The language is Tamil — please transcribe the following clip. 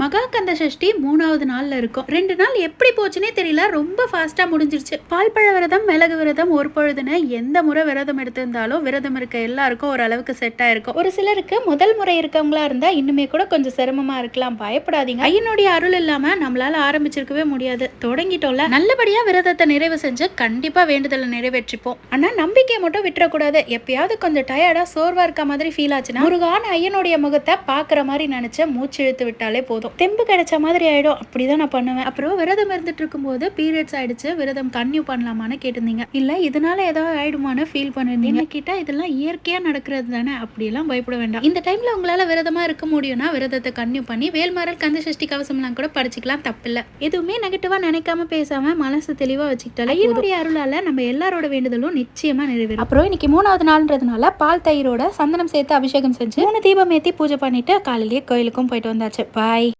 மகா கந்த சஷ்டி மூணாவது நாள்ல இருக்கும். ரெண்டு நாள் எப்படி போச்சுன்னே தெரியல. ரொம்ப ஃபாஸ்ட்டாக முடிஞ்சிருச்சு. பால்பழ விரதம் மிளகு விரதம் ஒரு பொழுதுன்னு எந்த முறை விரதம் எடுத்திருந்தாலும் விரதம் இருக்க எல்லாருக்கும் ஓரளவுக்கு செட் ஆயிருக்கும் ஒரு சிலருக்கு முதல் முறை இருக்கவங்களா இருந்தா இன்னுமே கூட கொஞ்சம் சிரமமா இருக்கலாம். பயப்படாதீங்க. ஐயனுடைய அருள் இல்லாம நம்மளால ஆரம்பிச்சிருக்கவே முடியாது. தொடங்கிட்டோம்ல. நல்லபடியா விரதத்தை நிறைவு செஞ்சு கண்டிப்பா வேண்டுதலை நிறைவேற்றிப்போம். ஆனா நம்பிக்கையை மட்டும் விட்டுறக்கூடாது. எப்பயாவது கொஞ்சம் டயர்டா சோர்வா இருக்க மாதிரி ஃபீல் ஆச்சுன்னா முருகான ஐயனுடைய முகத்தை பாக்குற மாதிரி நினைச்சு மூச்சு இழுத்து விட்டாலே போதும். தெம்பு கிடைச்ச மாதிரி ஆயிடும். அப்படிதான் நான் பண்ணுவேன். அப்புறம் விரதம் இருந்துட்டு இருக்கும்போது பீரியட்ஸ் ஆயிடுச்சு. விரதம் கன்யூ பண்ணலாமான்னு கேட்டிருந்தீங்க. இல்ல இதனால ஏதாவது ஆயிடுமான்னு ஃபீல் பண்ணிருந்தீங்க. கிட்ட இதெல்லாம் இயற்கையா நடக்கிறது தானே அப்படியெல்லாம் பயப்பட வேண்டாம். இந்த டைம்ல உங்களால விரதமா இருக்க முடியும்னா விரதத்தை கன்யூ பண்ணி வேல்மாறல் கந்த சஷ்டி கவசம்லாம் கூட படிச்சுக்கலாம். தப்பில்ல. எதுவுமே நெகட்டிவா நினைக்காம பேசாம மனசு தெளிவா வச்சுக்கிட்டாலே ஐயனுடைய அருளால நம்ம எல்லாரோட வேண்டுதலும் நிச்சயமா நிறைவேறும். அப்புறம் இன்னைக்கு மூணாவது நாள்ன்றதுனால பால் தயிரோட சந்தனம் சேர்த்து அபிஷேகம் செஞ்சு மூணு தீபம் ஏத்தி பூஜை பண்ணிட்டு காலையிலேயே கோயிலுக்கும் போயிட்டு வந்தாச்சு. பாய்